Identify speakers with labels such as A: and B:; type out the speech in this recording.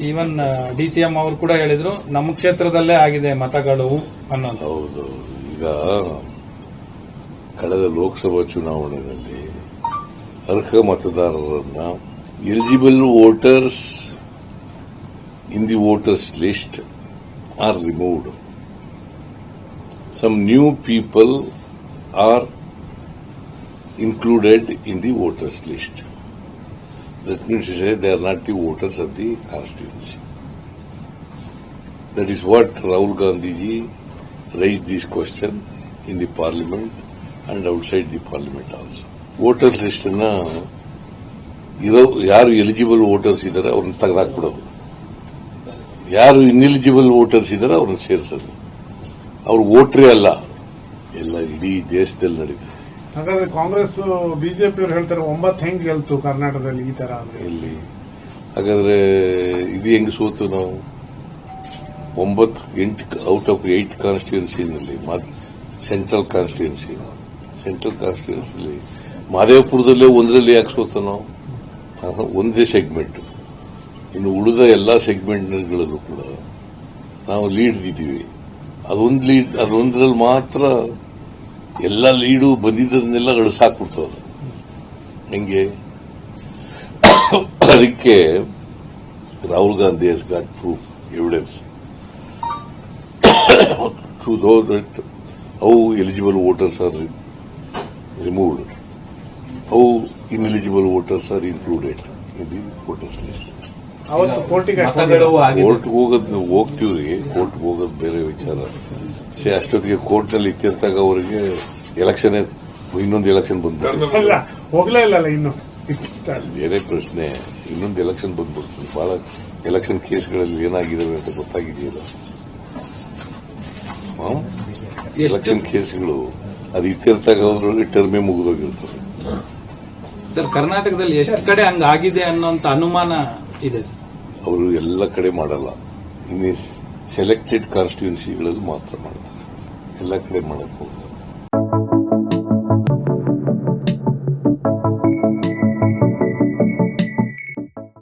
A: Even D C M ಅವರು ಕೂಡ ಹೇಳಿದ್ರು, ನಮ್ಮ ಕ್ಷೇತ್ರದಲ್ಲೇ ಆಗಿದೆ ಮತಗಳು ಅನ್ನೋದು.
B: ಹೌದು. ಈಗ ಕಳೆದ ಲೋಕಸಭಾ ಚುನಾವಣೆಯಲ್ಲಿ ಅರ್ಹ ಮತದಾರರನ್ನ eligible voters in the voters list are removed some new people are included in the voters list. That means to say they are not the voters of the constituency. That is what Rahul Gandhi ji raised this question in the parliament and outside the parliament also. Voters list ಇರೋ ಯಾರು eligible voters ಇದ್ದಾರೆ ಅವ್ರನ್ನ ತೆಗೆದಾಕ್ಬಿಡೋದು ಯಾರು ineligible voters ಇದ್ದಾರೆ ಅವ್ರನ್ನ ಸೇರಿಸೋದು ಅವ್ರು ವೋಟ್ರೇ ಅಲ್ಲ ಎಲ್ಲ ಇಡೀ ದೇಶದಲ್ಲಿ ನಡೀತದೆ
C: ಹಾಗಾದ್ರೆ ಕಾಂಗ್ರೆಸ್ ಬಿಜೆಪಿ ಅವ್ರು ಹೇಳ್ತಾರೆ ಒಂಬತ್ತು ಹೆಂಗ್ ಗೆಲ್ತು ಕರ್ನಾಟಕದಲ್ಲಿ ಈ ತರ
B: ಇಲ್ಲಿ. ಹಾಗಾದ್ರೆ ಇದು ಹೆಂಗ್ ಸೋತು ನಾವು? ಒಂಬತ್ತು, ಎಂಟು ಔಟ್ ಆಫ್ ಏಟ್ ಕಾನ್ಸ್ಟಿಟ್ಯೂನ್ಸಿನಲ್ಲಿ ಸೆಂಟ್ರಲ್ ಕಾನ್ಸ್ಟಿಟ್ಯೂನ್ಸಿ ಸೆಂಟ್ರಲ್ ಕಾನ್ಸ್ಟಿಟ್ಯೂನ್ಸಿಲಿ ಮಹದೇವಪುರದಲ್ಲೇ ಒಂದರಲ್ಲಿ ಯಾಕೆ ಸೋತ ನಾವು? ಒಂದೇ ಸೆಗ್ಮೆಂಟ್ ಇನ್ನು ಉಳಿದ ಎಲ್ಲ ಸೆಗ್ಮೆಂಟ್ಗಳಲ್ಲೂ ಕೂಡ ನಾವು ಲೀಡ್ ಇದ್ದೀವಿ. ಅದೊಂದು ಲೀಡ್ ಅದೊಂದ್ರಲ್ಲಿ ಮಾತ್ರ ಎಲ್ಲ ಲೀಡು ಬಂದಿದ್ದನ್ನೆಲ್ಲ ಗಳು ಸಾಕ್ಬಿಡ್ತು ಅದು ಅದಕ್ಕೆ Rahul Gandhi has got proof evidence to show that ಅವು ಎಲಿಜಿಬಲ್ ವೋಟರ್ಸ್ ಆರ್ ರಿಮೂವ್ಡ್ ಅವು ineligible voters are included
C: in the
A: voters list
B: court ಹೋಗೋದು ಹೋಗ್ತೀವ್ರಿ. ಕೋರ್ಟ್ ಹೋಗೋದು ಬೇರೆ ವಿಚಾರ. ಸೇ ಅಷ್ಟೊತ್ತಿಗೆ ಕೋರ್ಟ್ನಲ್ಲಿ ಇತ್ತಿರ್ತಾಗ ಅವರಿಗೆ ಎಲೆಕ್ಷನ್ ಇನ್ನೊಂದು ಎಲೆಕ್ಷನ್ ಬಂದ್ಬಿಟ್ಟು
C: ಅಲ್ಲ ಹೋಗ್ಲೇ ಇಲ್ಲಲ್ಲ ಇನ್ನು.
B: ಬೇರೆ ಪ್ರಶ್ನೆ ಇನ್ನೊಂದು ಎಲೆಕ್ಷನ್ ಬಂದ್ಬಿಡ್ತು. ಬಹಳ ಎಲೆಕ್ಷನ್ ಕೇಸ್ಗಳಲ್ಲಿ ಏನಾಗಿದಾವೆ ಅಂತ ಗೊತ್ತಾಗಿದೆಯಲ್ಲ. ಎಲೆಕ್ಷನ್ ಕೇಸ್ಗಳು ಅದು ಇತ್ತಿರ್ತಾಗ ಅವ್ರಿಗೆ ಟರ್ಮೇ ಮುಗಿದೋಗಿರ್ತದೆ.
A: ಸರ್ ಕರ್ನಾಟಕದಲ್ಲಿ ಎಷ್ಟು ಕಡೆ ಹಂಗಾಗಿದೆ ಆಗಿದೆ ಅನ್ನೋಂತ ಅನುಮಾನ ಇದೆ ಸರ್.
B: ಅವರು ಎಲ್ಲ ಕಡೆ ಮಾಡಲ್ಲ. ಇನ್ನು ಸೆಲೆಕ್ಟೆಡ್ ಕಾನ್ಸ್ಟಿಟ್ಯೂನ್ಸಿಗಳಲ್ಲಿ ಮಾತ್ರ ಮಾಡ್ತಾರೆ. ಎಲ್ಲ ಕಡೆ ಮಾಡಕ್ಕೆ ಹೋಗಲ್ಲ